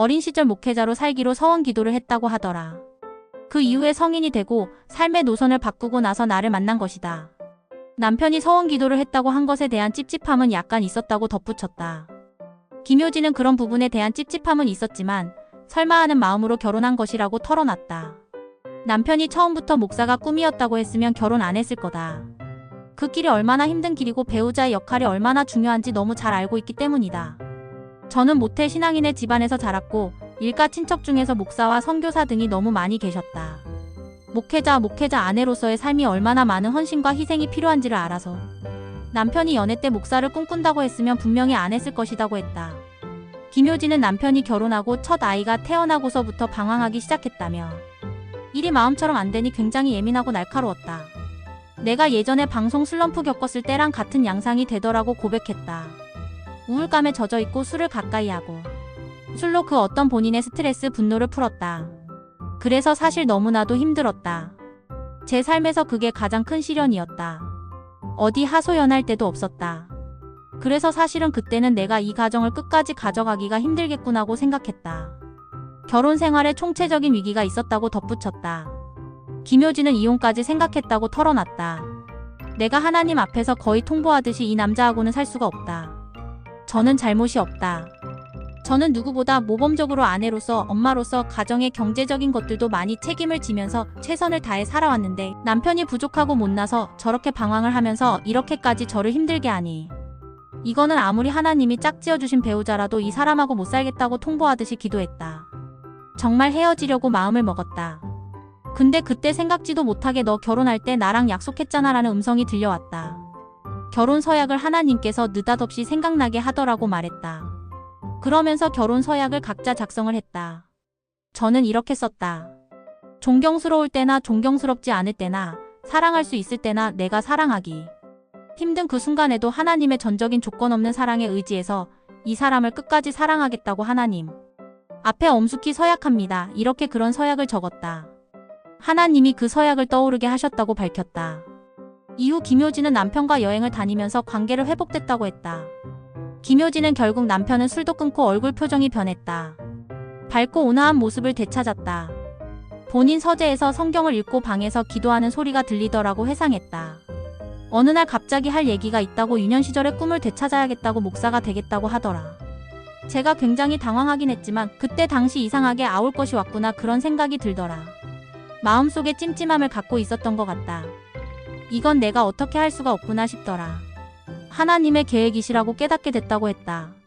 어린 시절 목회자로 살기로 서원 기도를 했다고 하더라. 그 이후에 성인이 되고 삶의 노선을 바꾸고 나서 나를 만난 것이다. 남편이 서원 기도를 했다고 한 것에 대한 찝찝함은 약간 있었다고 덧붙였다. 김효진은 그런 부분에 대한 찝찝함은 있었지만 설마 하는 마음으로 결혼한 것이라고 털어놨다. 남편이 처음부터 목사가 꿈이었다고 했으면 결혼 안 했을 거다. 그 길이 얼마나 힘든 길이고 배우자의 역할이 얼마나 중요한지 너무 잘 알고 있기 때문이다. 저는 모태 신앙인의 집안에서 자랐고 일가 친척 중에서 목사와 선교사 등이 너무 많이 계셨다. 목회자, 목회자 아내로서의 삶이 얼마나 많은 헌신과 희생이 필요한지를 알아서 남편이 연애 때 목사를 꿈꾼다고 했으면 분명히 안 했을 것이라고 했다. 김효진은 남편이 결혼하고 첫 아이가 태어나고서부터 방황하기 시작했다며 일이 마음처럼 안 되니 굉장히 예민하고 날카로웠다. 내가 예전에 방송 슬럼프 겪었을 때랑 같은 양상이 되더라고 고백했다. 우울감에 젖어 있고 술을 가까이 하고 술로 그 어떤 본인의 스트레스, 분노를 풀었다. 그래서 사실 너무나도 힘들었다. 제 삶에서 그게 가장 큰 시련이었다. 어디 하소연할 때도 없었다. 그래서 사실은 그때는 내가 이 가정을 끝까지 가져가기가 힘들겠구나고 생각했다. 결혼 생활에 총체적인 위기가 있었다고 덧붙였다. 김효진은 이혼까지 생각했다고 털어놨다. 내가 하나님 앞에서 거의 통보하듯이 이 남자하고는 살 수가 없다. 저는 잘못이 없다. 저는 누구보다 모범적으로 아내로서 엄마로서 가정의 경제적인 것들도 많이 책임을 지면서 최선을 다해 살아왔는데 남편이 부족하고 못나서 저렇게 방황을 하면서 이렇게까지 저를 힘들게 하니 이거는 아무리 하나님이 짝지어 주신 배우자라도 이 사람하고 못 살겠다고 통보하듯이 기도했다. 정말 헤어지려고 마음을 먹었다. 근데 그때 생각지도 못하게 너 결혼할 때 나랑 약속했잖아 라는 음성이 들려왔다. 결혼 서약을 하나님께서 느닷없이 생각나게 하더라고 말했다. 그러면서 결혼 서약을 각자 작성을 했다. 저는 이렇게 썼다. 존경스러울 때나 존경스럽지 않을 때나 사랑할 수 있을 때나 내가 사랑하기. 힘든 그 순간에도 하나님의 전적인 조건 없는 사랑에 의지해서 이 사람을 끝까지 사랑하겠다고 하나님. 앞에 엄숙히 서약합니다. 이렇게 그런 서약을 적었다. 하나님이 그 서약을 떠오르게 하셨다고 밝혔다. 이후 김효진은 남편과 여행을 다니면서 관계를 회복됐다고 했다. 김효진은 결국 남편은 술도 끊고 얼굴 표정이 변했다. 밝고 온화한 모습을 되찾았다. 본인 서재에서 성경을 읽고 방에서 기도하는 소리가 들리더라고 회상했다. 어느 날 갑자기 할 얘기가 있다고 유년 시절의 꿈을 되찾아야겠다고 목사가 되겠다고 하더라. 제가 굉장히 당황하긴 했지만 그때 당시 이상하게 아울 것이 왔구나 그런 생각이 들더라. 마음속에 찜찜함을 갖고 있었던 것 같다. 이건 내가 어떻게 할 수가 없구나 싶더라. 하나님의 계획이시라고 깨닫게 됐다고 했다.